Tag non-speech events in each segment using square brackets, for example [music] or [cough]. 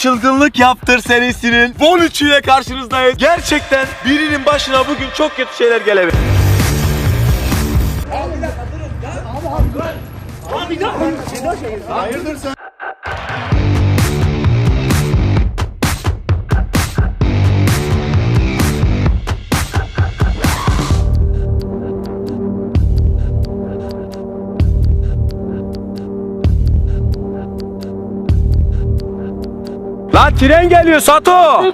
çılgınlık yaptır serisinin 13 ile karşınızdayız. Gerçekten birinin başına bugün çok kötü şeyler gelebilir. Lan tren geliyor Sato.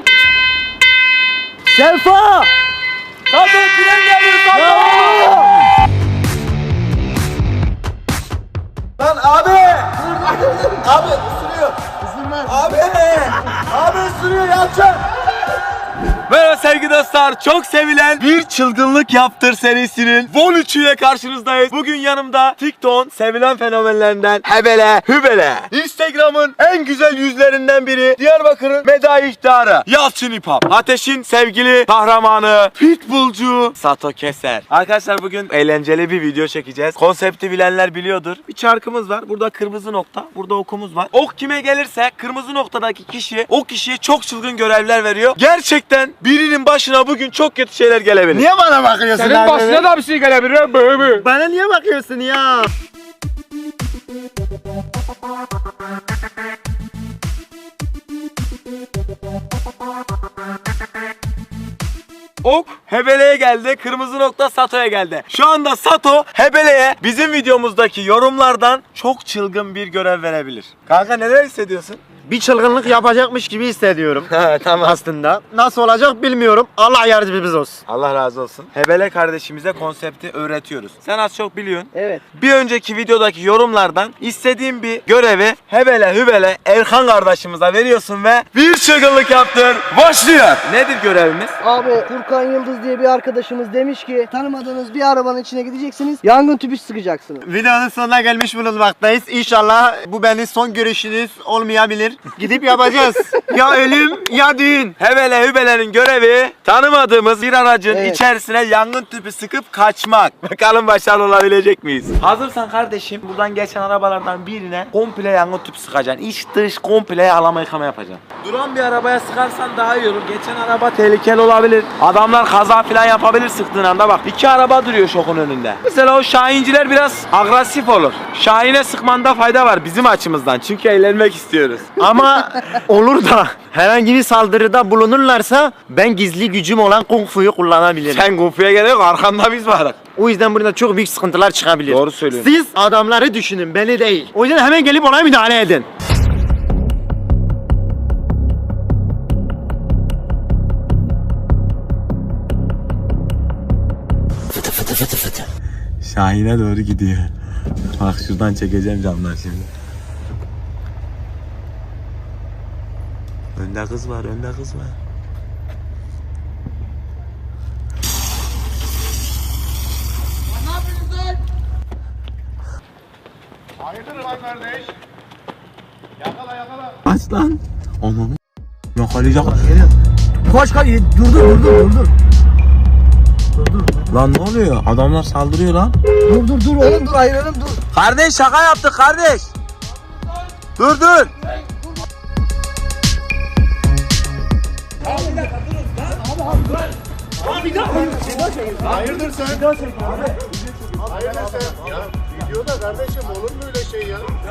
Selfa! Sato tren geliyor Çok sevilen Bir Çılgınlık Yaptır serisinin 13 ile karşınızdayız. Bugün yanımda TikTok'un sevilen fenomenlerinden Hebele Hübele. Instagram'ın en güzel yüzlerinden biri. Diyarbakır'ın medai ihtarı. Yalçın İpap. Ateş'in sevgili kahramanı. Pitbullcu Sato Keser. Arkadaşlar bugün eğlenceli bir video çekeceğiz. Konsepti bilenler biliyordur. Bir çarkımız var. Burada kırmızı nokta. Burada okumuz var. Ok kime gelirse kırmızı noktadaki kişi o kişiye çok çılgın görevler veriyor. Gerçekten birinin başına bugün çok kötü şeyler gelebilir. Niye bana bakıyorsun Senin abi? başına da bir şey gelebilir böyle. Bana niye bakıyorsun ya? Ok Hebele'ye geldi, kırmızı nokta Sato'ya geldi. Şu anda Sato Hebele'ye bizim videomuzdaki yorumlardan çok çılgın bir görev verebilir. Kanka neler hissediyorsun? Bir çılgınlık yapacakmış gibi hissediyorum. Ha tamam. Aslında. Nasıl olacak bilmiyorum. Allah yardımcımız olsun. Allah razı olsun. Hebele kardeşimize konsepti öğretiyoruz. Sen az çok biliyorsun. Evet. Bir önceki videodaki yorumlardan istediğin bir görevi Hebele Hübele Erkan kardeşimize veriyorsun ve bir çılgınlık yaptır. Başlıyor. Nedir görevimiz? Abi Furkan Yıldız diye bir arkadaşımız demiş ki tanımadığınız bir arabanın içine gideceksiniz yangın tüpü sıkacaksınız. Videonun sonuna gelmiş bulunmaktayız. İnşallah bu benim son görüşünüz olmayabilir. Gidip yapacağız. ya ölüm ya düğün. Hebele Hübele'nin görevi tanımadığımız bir aracın Evet. içerisine yangın tüpü sıkıp kaçmak. [laughs] Bakalım başarılı olabilecek miyiz? Hazırsan kardeşim buradan geçen arabalardan birine komple yangın tüpü sıkacaksın. İç dış komple yağlama yıkama yapacaksın. Duran bir arabaya sıkarsan daha iyi olur. Geçen araba tehlikeli olabilir. Adamlar kaza falan yapabilir sıktığın anda bak. iki araba duruyor şokun önünde. Mesela o Şahinciler biraz agresif olur. Şahine sıkmanda fayda var bizim açımızdan. Çünkü eğlenmek istiyoruz. Ama olur da herhangi bir saldırıda bulunurlarsa ben gizli gücüm olan kung fu'yu kullanabilirim. Sen kumpuya gerek yok, arkanda biz varız. O yüzden burada çok büyük sıkıntılar çıkabilir. Doğru söylüyorsun. Siz adamları düşünün, beni değil. O yüzden hemen gelip olaya müdahale edin. Şahin'e doğru gidiyor. Bak şuradan çekeceğim camdan şimdi. Önde kız var, önde kız var. Aç lan. Ananı yakalayacak. Koş koş dur dur dur dur dur. Lan ne oluyor? Adamlar saldırıyor lan. Dur dur dur oğlum dur ayıralım dur. Kardeş şaka yaptık kardeş. Dur dur.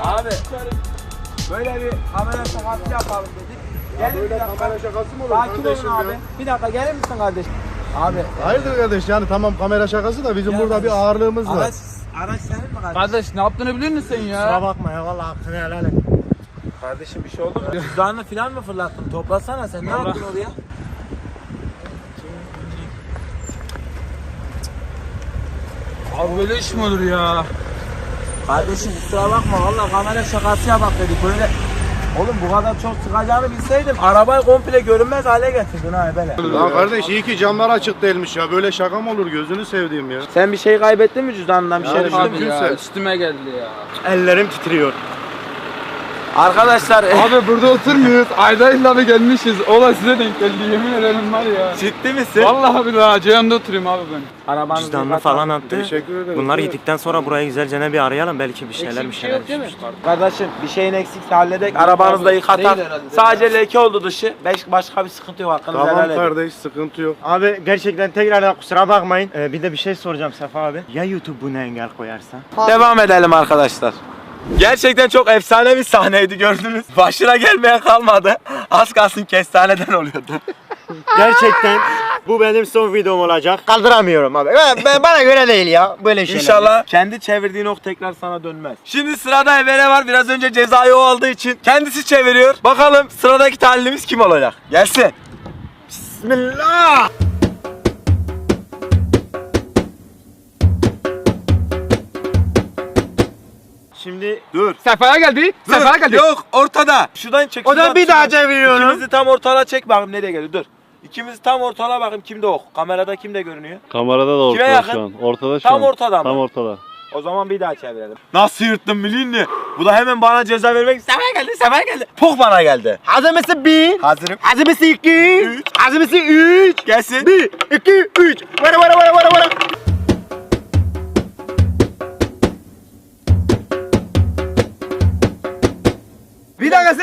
Abi böyle bir kamera şakası yapalım dedik. Gelin bir dakika. Kamera şakası mı olur Sakin olun abi. Bir dakika gelir misin kardeş? Abi Hayırdır kardeş yani tamam kamera şakası da bizim burada bir ağırlığımız var. araç, araç senin mi kardeş? Kardeş ne yaptığını biliyor musun sen Kusura ya? bakma ya vallahi hakkını helal et. Kardeşim bir şey oldu mu? Cüzdanını falan mı fırlattın? Toplasana sen ne yaptın oraya? Abi böyle iş mi olur ya? Kardeşim kusura bakma valla kamera şakası yapak dedik böyle. Oğlum bu kadar çok sıkacağını bilseydim arabayı komple görünmez hale getirdin ha böyle. Lan kardeş iyi ki camlar açık değilmiş ya böyle şaka mı olur gözünü sevdiğim ya. Sen bir şey kaybettin mi cüzdanından bir şey Ya düştü abi, mü? Abi ya üstüme geldi ya. Ellerim titriyor. Arkadaşlar Abi burada oturmuyoruz. Ayda illa bir gelmişiz. Ola size denk geldi yemin ederim var ya. ciddi misin? Vallahi billahi Ceyhan'da oturuyorum abi ben. Arabanızı Cüzdanını falan attı. Teşekkür ederim. Bunlar Evet. gittikten sonra burayı güzelce bir arayalım belki bir şeyler bir şey şeyler mi? Kardeşim bir şeyin eksikse halledek. Arabanızı da yıkatak. Sadece leke oldu dışı. Beş, başka bir sıkıntı yok. Hakkınızı helal Tamam edin. kardeş sıkıntı yok. Abi gerçekten tekrardan kusura bakmayın. Ee, bir de bir şey soracağım Sefa abi. Ya YouTube buna engel koyarsa? Devam edelim arkadaşlar. Gerçekten çok efsane bir sahneydi gördünüz. Başına gelmeye kalmadı. Az kalsın kestaneden oluyordu. [laughs] Gerçekten bu benim son videom olacak. Kaldıramıyorum abi. Ben, ben- bana göre değil ya böyle şeyler. İnşallah kendi çevirdiğin ok tekrar sana dönmez. Şimdi sırada Evere var. Biraz önce cezayı o aldığı için kendisi çeviriyor. Bakalım sıradaki talihimiz kim olacak? Gelsin. Bismillah. Şimdi Dur. Sefa'ya geldi. Sefa'ya Dur. geldi. Yok ortada. Şuradan çek. o şuradan, da bir daha şuradan. çeviriyorum. İkimizi tam ortala çek bakayım nereye geliyor. Dur. İkimizi tam ortala bakayım kimde ok. Kamerada kimde görünüyor? Kamerada da Kime ortada yakın? şu an. Ortada şu Tam an. ortada mı? Tam ortada. O zaman bir daha çevirelim. Nasıl yırttın bilin mi? Bu da hemen bana ceza vermek. Sefer geldi, sefer geldi. Pok bana geldi. Hazır mısın? Bir. Hazırım. Hazır mısın? iki. Üç. Hazır mısın? Üç. Gelsin. Bir, iki, üç. Vara vara vara vara vara.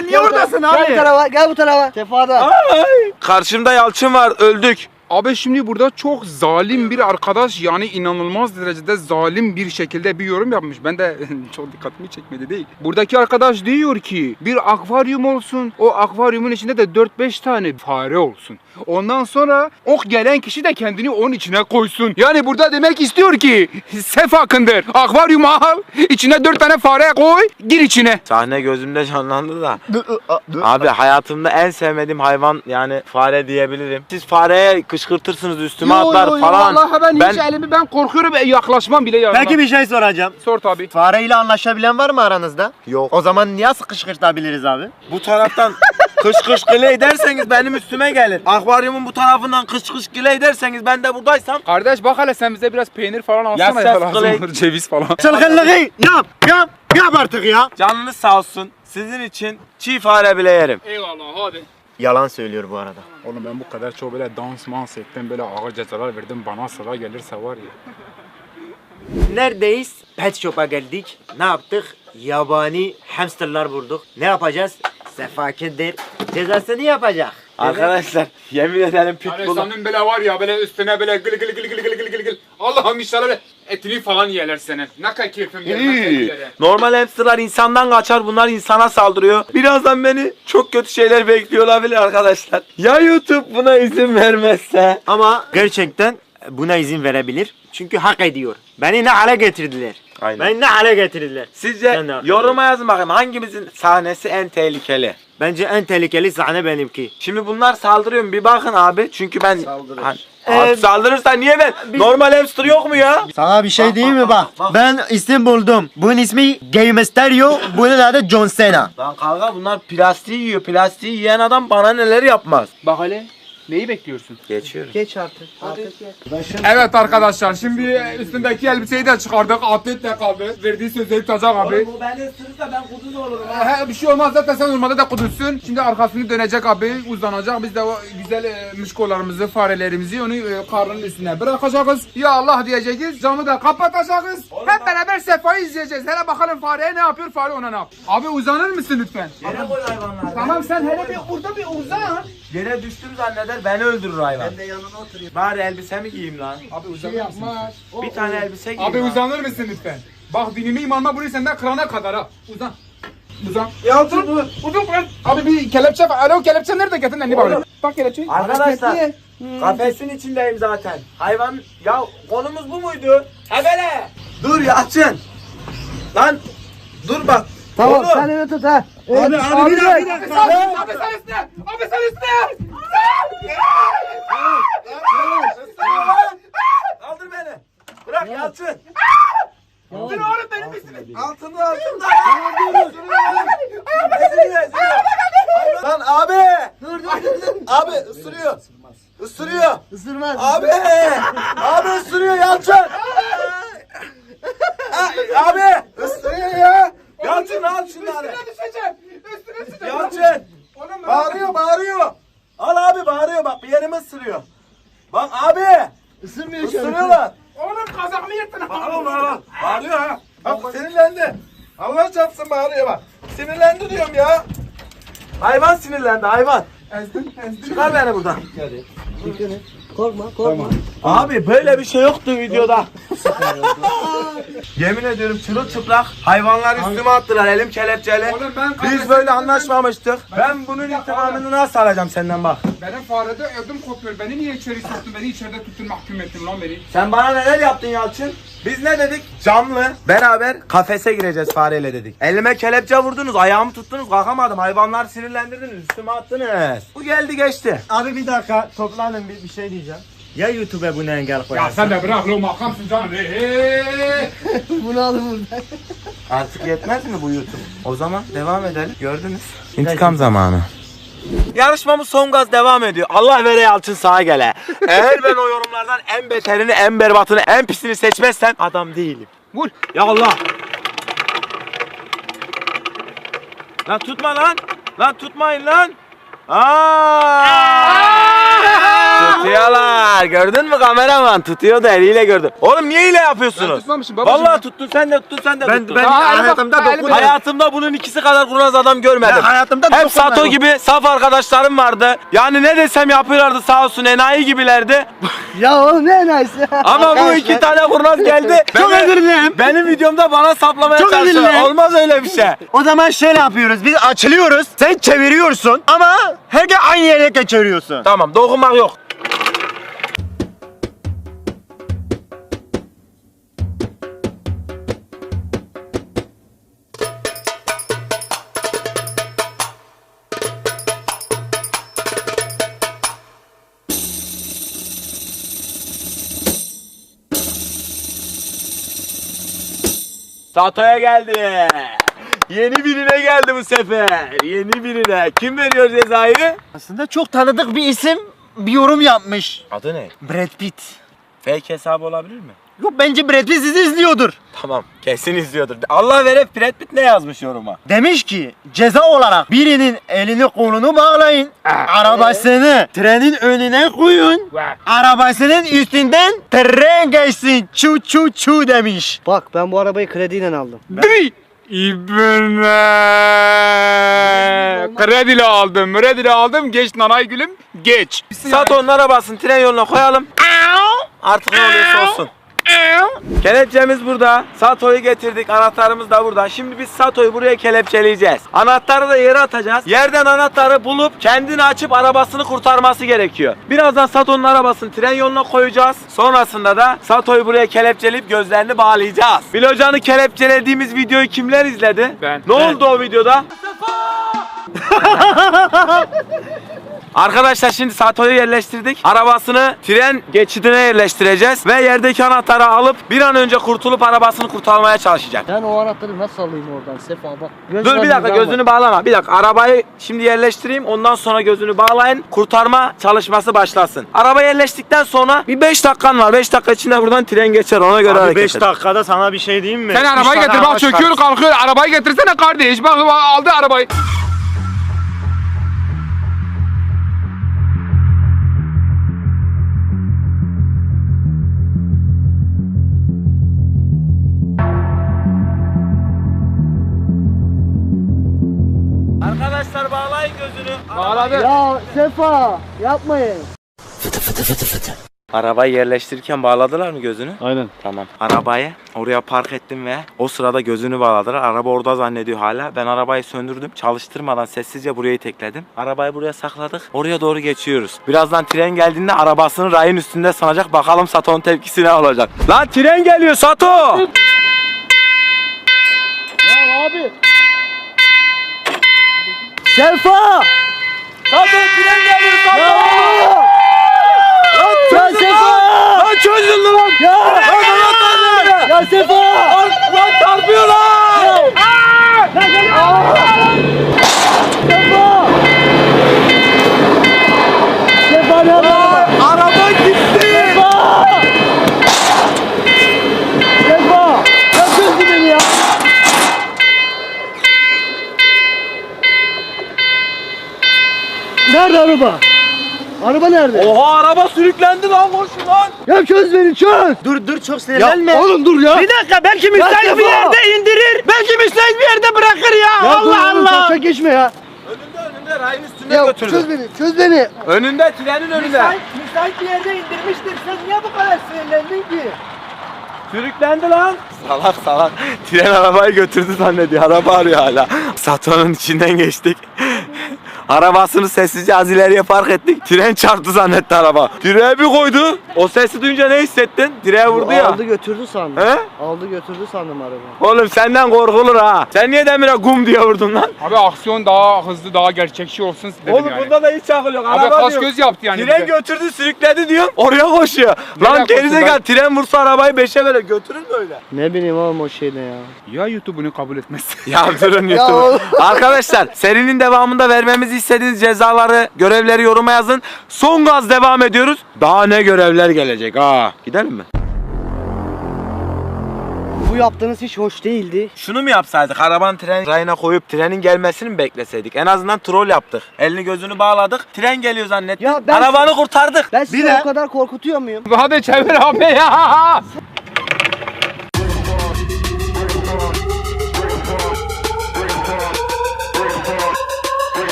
Sen niye oradasın Gel bu abi? tarafa, gel bu tarafa. Sefada. Ay. Karşımda Yalçın var. Öldük. Abi şimdi burada çok zalim bir arkadaş yani inanılmaz derecede zalim bir şekilde bir yorum yapmış. Ben de [laughs] çok dikkatimi çekmedi değil. Buradaki arkadaş diyor ki bir akvaryum olsun. O akvaryumun içinde de 4-5 tane fare olsun. Ondan sonra ok gelen kişi de kendini onun içine koysun. Yani burada demek istiyor ki [laughs] sef hakkındır. Akvaryumu al. içine 4 tane fare koy. Gir içine. Sahne gözümde canlandı da. Abi hayatımda en sevmediğim hayvan yani fare diyebilirim. Siz fareye kışkırtırsınız üstüme atlar falan. Vallahi ben, Ben- hiç elimi ben korkuyorum e, yaklaşmam bile yanına. Peki bir şey soracağım. Sor tabi. Fare ile anlaşabilen var mı aranızda? Yok. O zaman niye sıkışkırtabiliriz abi? Bu taraftan [laughs] kış kış gile ederseniz benim üstüme gelir. Akvaryumun bu tarafından kış kış gile ederseniz ben de buradaysam Kardeş bak hele sen bize biraz peynir falan alsana Ya lazım [laughs] olur ceviz falan. Çılgınlığı yap yap yap artık ya. canınız sağ olsun. Sizin için çiğ fare bile yerim. Eyvallah hadi. Yalan söylüyor bu arada. Oğlum ben bu kadar çok böyle dans mans ettim, böyle ağır cezalar verdim. Bana sıra gelirse var ya. Neredeyiz? Pet Shop'a geldik. Ne yaptık? Yabani hamsterlar bulduk. Ne yapacağız? Sefakindir. Cezasını yapacak. Arkadaşlar yemin ederim hani pitbull'u... Hani senin böyle var ya böyle üstüne böyle gül gül gül gül gül gül gül. Allah'ım inşallah böyle etini falan yerler senin. Ne kadar keyfim gelmez etlere. Normal hamsterlar insandan kaçar bunlar insana saldırıyor. Birazdan beni çok kötü şeyler bekliyor olabilir arkadaşlar. Ya YouTube buna izin vermezse? Ama gerçekten buna izin verebilir. Çünkü hak ediyor. Beni ne hale getirdiler. Aynen. Beni ne hale getirdiler. Sizce Ben de yoruma yazın bakayım hangimizin sahnesi en tehlikeli? Bence en tehlikeli sahne benimki. Şimdi bunlar saldırıyor mu bir bakın abi çünkü ben Saldırır. Hani- Ee, Abi saldırırsa niye ben? Normal hamster yok mu ya? Sana bir şey diyeyim mi bak, Ben isim buldum. Bunun ismi Gay Mysterio. Bunun adı John Cena. Lan kanka bunlar plastiği yiyor. Plastiği yiyen adam bana neler yapmaz. Bak hele neyi bekliyorsun? Geçiyoruz. Geç artık. Artık geç. Evet arkadaşlar şimdi üstündeki elbiseyi de çıkardık atletle kaldı. Verdiği sözleri tutacak abi. bu beni ısırırsa ben kuduz olurum He, bir şey olmaz zaten sen normalde de kudursun. Şimdi arkasını dönecek abi uzanacak. Biz de o güzel e, mışkolarımızı, farelerimizi onu e, karnının üstüne bırakacağız. Ya Allah diyeceğiz. Camı da kapatacağız. Hep beraber sefayı izleyeceğiz. Hele bakalım fareye ne yapıyor, fare ona ne yapıyor. Abi uzanır mısın lütfen? Yere koy hayvanlar. Tamam sen hele bir burada bir uzan. Yere düştüm zanneder beni öldürür hayvan. Ben de yanına oturayım. Bari elbisemi giyeyim lan. Abi uzanır mısın? Bir tane elbise giyeyim Abi lan. uzanır mısın lütfen? Bak dinimi imanıma burayı senden kırana kadar ha. Uzan. Uzan. Ya dur dur. Uzun lan. Abi bir kelepçe var. Alo kelepçe nerede getirin elini bari. Bak kelepçeyi. Arkadaşlar kafesin içindeyim zaten. Hayvan ya konumuz bu muydu? Hebele. Dur Yalçın. Lan dur bak. Tamam sen öyle tut ha. Evet, Abi, abi, bir dakika. Abi sen üstüne! Abi sen üstüne! Kaldır beni. Bırak Yalçın. Dur oğlum benim üstüme! Altında altında. Lan abi. Dur dur dur. Abi ısırıyor. Isırıyor. Isırmaz. Abi. Abi ısırıyor Yalçın. Abi ısırıyor ya. Yalçın al şunları. Üstüne düşeceğim! Yalçın. Bağırıyor bağırıyor. Al abi bağırıyor bak bir yerimi ısırıyor. Bak abi. Isırmıyor Isırıyorlar. Oğlum kazağımı yırttın. Bağırıyor bağırıyor. Bağırıyor ha. Bak sinirlendi. Allah çarpsın bağırıyor bak. Sinirlendi diyorum ya. Hayvan sinirlendi hayvan. Çıkar beni buradan. Dikkat et. Korkma korkma. Abi böyle bir şey yoktu videoda. [laughs] Yemin ediyorum çırılçıplak hayvanlar üstüme attılar elim kelepçeli. Oğlum ben Biz böyle anlaşmamıştık. Ben bunun intikamını nasıl alacağım senden bak. Benim farede ödüm kopuyor. Beni niye içeri soktun? Beni içeride tuttun mahkum ettin lan beni. Sen bana neler yaptın Yalçın? Biz ne dedik? Camlı beraber kafese gireceğiz fareyle dedik. Elime kelepçe vurdunuz, ayağımı tuttunuz, kalkamadım. Hayvanlar sinirlendirdiniz, üstüme attınız. Bu geldi geçti. Abi bir dakika toplanın bir, bir şey diyeceğim. Ya YouTube'a bunu engel koyarsın? Ya sen de bırak lo makamsın canım. [laughs] Bunu alın buradan. Artık yetmez mi bu YouTube? O zaman devam edelim. Gördünüz. İntikam zamanı. Yarışmamız son gaz devam ediyor. Allah vere Yalçın sağa gele. Eğer ben o yorumlardan en beterini, en berbatını, en pisini seçmezsem adam değilim. Vur. Ya Allah. Lan tutma lan. Lan tutmayın lan. Aa! Tutuyorlar. Gördün mü kameraman? Tutuyor da eliyle gördüm. Oğlum niye hile Ben yapıyorsunuz? tutmamışım babacığım. Vallahi tuttun sen de tuttun sen de Ben, tuttun. ben Aa, hayatımda dokunmadım. Hayatımda bunun ikisi kadar kurnaz adam görmedim. Ben hayatımda Hep dokunmadım. Sato gibi saf arkadaşlarım vardı. Yani ne desem yapıyorlardı sağ olsun enayi gibilerdi. [laughs] Ya oğlum ne enayisi. Ama bu iki tane kurnaz geldi. [laughs] Çok Beni- özür dilerim. Benim videomda bana saplamaya Çok özür çalışıyor. dilerim. Olmaz öyle bir şey. O zaman şöyle yapıyoruz. Biz açılıyoruz. Sen çeviriyorsun ama herkes aynı yere geçiriyorsun. Tamam dokunmak yok. Sato'ya geldi. Yeni birine geldi bu sefer. Yeni birine. Kim veriyor cezayı? Aslında çok tanıdık bir isim bir yorum yapmış. Adı ne? Brad Pitt. Fake hesabı olabilir mi? Yok bence Brad Pitt sizi izliyordur. Tamam kesin izliyordur. Allah verip Brad Pitt ne yazmış yoruma? Demiş ki ceza olarak birinin elini kolunu bağlayın. Arabasını trenin önüne koyun. Arabasının üstünden tren geçsin. Çu çu çu demiş. Bak ben bu arabayı krediyle aldım. Dıy. İbne. Krediyle aldım. Krediyle aldım. Geç nanay gülüm. Geç. Sato'nun arabasını tren yoluna koyalım. Artık ne oluyorsa olsun. Kelepçemiz burada. Sato'yu getirdik. Anahtarımız da burada. Şimdi biz Sato'yu buraya kelepçeleyeceğiz. Anahtarı da yere atacağız. Yerden anahtarı bulup kendini açıp arabasını kurtarması gerekiyor. Birazdan Sato'nun arabasını tren yoluna koyacağız. Sonrasında da Sato'yu buraya kelepçeleyip gözlerini bağlayacağız. Bilocan'ı kelepçelediğimiz videoyu kimler izledi? Ben. Ne oldu o videoda? [laughs] Arkadaşlar şimdi Sato'yu yerleştirdik. Arabasını tren geçidine yerleştireceğiz ve yerdeki anahtarı alıp bir an önce kurtulup arabasını kurtarmaya çalışacak. Ben o anahtarı nasıl alayım oradan Sefa bak. Göz Dur bir dakika gözünü bağlama. Bir dakika arabayı şimdi yerleştireyim. Ondan sonra gözünü bağlayın. Kurtarma çalışması başlasın. Araba yerleştikten sonra bir 5 dakikan var. 5 dakika içinde buradan tren geçer. Ona göre Abi hareket 5 et. dakikada sana bir şey diyeyim mi? Sen Üç arabayı tane getir araba bak çöküyor kalkıyor. Arabayı getirsene kardeş. Bak, aldı arabayı. Bağladı. Ya Sefa yapmayın. Arabayı yerleştirirken bağladılar mı gözünü? Aynen. Tamam. Arabayı oraya park ettim ve o sırada gözünü bağladılar. Araba orada zannediyor hala. Ben arabayı söndürdüm. Çalıştırmadan sessizce burayı tekledim. Arabayı buraya sakladık. Oraya doğru geçiyoruz. Birazdan tren geldiğinde arabasını rayın üstünde sanacak. Bakalım Sato'nun tepkisi ne olacak. Lan tren geliyor Sato! Ya abi. Sefa! Sato tren Sato! Ya Sefa! Lan çözün lan! Ya! Lan anahtar nerede? Ya Sefa! Lan, lan çarpıyor lan! Sefa! Sefa ne yapıyor? Araba gitti! Sefa! Sefa! Ya çözdü beni ya. Nerede araba? Araba nerede? Oha araba sürüklendi lan koşun lan. Ya çöz beni çöz. Dur dur çok Ya sinirlenme. oğlum dur ya. Bir dakika belki müsait bir yerde indirir. Belki müsait bir yerde bırakır ya. Ya dur Allah oğlum, Allah. taşa geçme ya. Önünde önünde rayın üstünde Ya götürdü. çöz beni çöz beni. Önünde trenin önünde. müsait bir yerde indirmiştir. Sen niye bu kadar sinirlendin ki? Sürüklendi lan. Salak salak. Tren arabayı götürdü zannediyor. Araba arıyor hala. Satronun içinden geçtik. Arabasını sessizce az ileriye park ettik. Tren çarptı zannetti araba. Direğe bir koydu. O sesi duyunca ne hissettin? Direğe vurdu ya. Aldı götürdü sandım. He? Aldı götürdü sandım araba. Oğlum senden korkulur ha. Sen niye demire gum diye vurdun lan? Abi aksiyon daha hızlı, daha gerçekçi olsun dedim Oğlum yani. bunda da hiç akıl yok. Abi Araba kas diyor. göz yaptı yani Tren bize. götürdü sürükledi diyor. Oraya koşuyor. Lan Nereye gerizekalı koştu tren vursa arabayı beşe böyle götürür mü öyle? Ne bileyim oğlum o şeyde ya. Ya YouTube bunu kabul etmez. [laughs] Ya durun YouTube. oğlum. Arkadaşlar serinin devamında vermemizi istediğiniz cezaları, görevleri yoruma yazın. Son gaz devam ediyoruz. Daha ne görevler gelecek ha. Gidelim mi? Bu yaptığınız hiç hoş değildi. Şunu mu yapsaydık? Arabanın tren rayına koyup trenin gelmesini mi bekleseydik? En azından troll yaptık. Elini gözünü bağladık. Tren geliyor zannettik. Ya ben- Arabanı kurtardık. Ben sizi Bir de- o kadar korkutuyor muyum? Hadi çevir abi ya.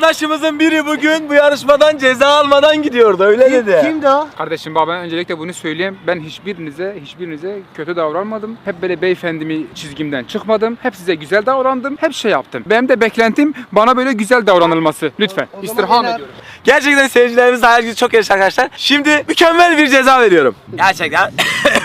Arkadaşımızın biri bugün bu yarışmadan ceza almadan gidiyordu. Öyle dedi. Kimdi o? Kardeşim bak ben öncelikle bunu söyleyeyim. Ben hiçbirinize, hiçbirinize kötü davranmadım. Hep böyle beyefendimi çizgimden çıkmadım. Hep size güzel davrandım. Hep şey yaptım. Benim de beklentim bana böyle güzel davranılması. Lütfen. zaman İstirham Yener- ediyorum. Gerçekten seyircilerimiz hayal gücü çok yaşa arkadaşlar. Şimdi mükemmel bir ceza veriyorum. Gerçekten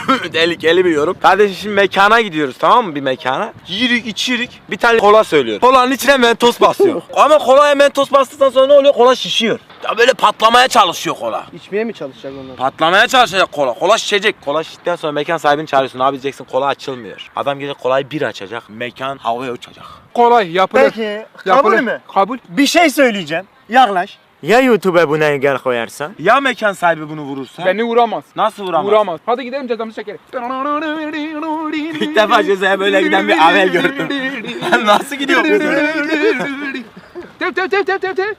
[laughs] tehlikeli bir yorum. Kardeşim şimdi mekana gidiyoruz tamam mı bir mekana? Yirik içirik bir tane kola söylüyor. Kolanın içine mentos basıyor. [laughs] Ama kolaya mentos bastıktan sonra ne oluyor? Kola şişiyor. Ya böyle patlamaya çalışıyor kola. İçmeye mi çalışacak onlar? Patlamaya çalışacak kola. Kola şişecek. Kola şiştikten sonra mekan sahibini çağırıyorsun. Abi diyeceksin kola açılmıyor. Adam gelecek kolayı bir açacak. Mekan havaya uçacak. Kolay yapılır. Peki kabul Yapılır. mü? Kabul. Bir şey söyleyeceğim. Yaklaş. Ya YouTube'a buna engel koyarsan? Ya mekan sahibi bunu vurursa? Beni vuramaz. Nasıl vuramaz? Vuramaz. Hadi gidelim cezamızı çekelim. [laughs] İlk defa cezaya böyle giden bir avel gördüm. Nasıl gidiyor bu? [laughs] Tev tev tev tev tev tev.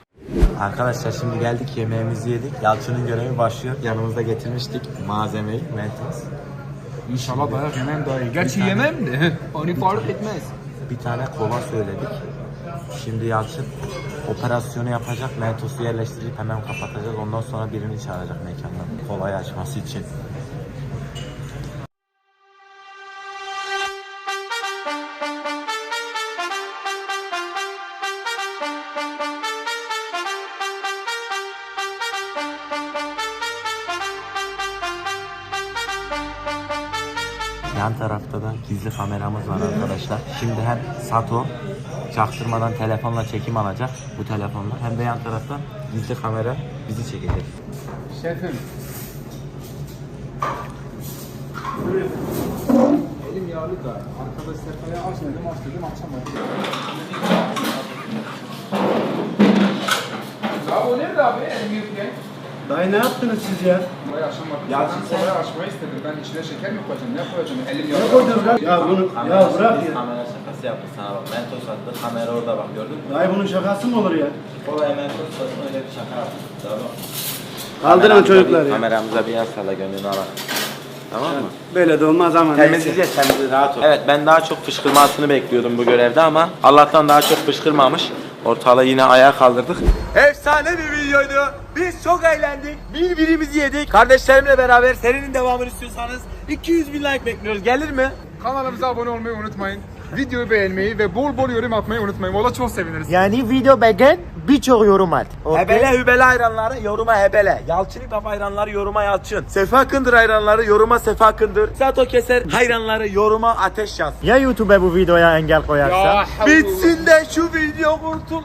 Arkadaşlar şimdi geldik yemeğimizi yedik. Yalçın'ın görevi başlıyor. Yanımızda getirmiştik malzemeyi, mentos. İnşallah dayak yemem daha iyi. Gerçi yemem de. Onu fark etmez. Bir tane kola söyledik. Şimdi Yalçın operasyonu yapacak. Mentos'u yerleştirip hemen kapatacağız. Ondan sonra birini çağıracak mekandan. Kolayı açması için. Yan tarafta da gizli kameramız var arkadaşlar. Şimdi hem Sato çaktırmadan telefonla çekim alacak bu telefonla hem de yan taraftan gizli kamera bizi çekecek. Şefim. Elim yağlı da arkadaş sefaya aç dedim aç dedim açamadım. Ya o nerede abi elim yürürken? Dayı ne yaptınız siz ya? Kolayı açamadım. Ya sen- kolayı açmayı istedim. Ben içine şeker mi koyacağım? Ne koyacağım? Elim Ne yağlı. koydunuz lan? Ya bunu ya bırak ya. Kamera şakası yaptı sana bak. Mentos attı. Kamera orada bak gördün mü? Dayı bunun şakası mı olur ya? Kolay mentos attı öyle bir şaka yaptı. Tamam. Kaldırın çocuklar ya. Kameramıza bir yer salla gönlünü alak. Tamam mı? Böyle de olmaz ama neyse. Temizleyeceğiz temizleyeceğiz rahat ol. Evet ben daha çok fışkırmasını bekliyordum bu görevde ama Allah'tan daha çok fışkırmamış. Ortalığı yine ayağa kaldırdık. Efsane bir videoydu. Biz çok eğlendik. Birbirimizi yedik. Kardeşlerimle beraber serinin devamını istiyorsanız 200 bin like bekliyoruz. Gelir mi? Kanalımıza abone olmayı unutmayın. Videoyu beğenmeyi ve bol bol yorum atmayı unutmayın. Valla çok seviniriz. Yani video beğen birçok yorum at. Okey? Hebele hübele hayranları yoruma hebele. Yalçın İpap hayranları yoruma Yalçın. Sefa Kındır hayranları yoruma Sefa Kındır. Sato Keser hayranları yoruma ateş yaz. Ya YouTube'a bu videoya engel koyarsan? Ya, Bitsin de şu video kurtul.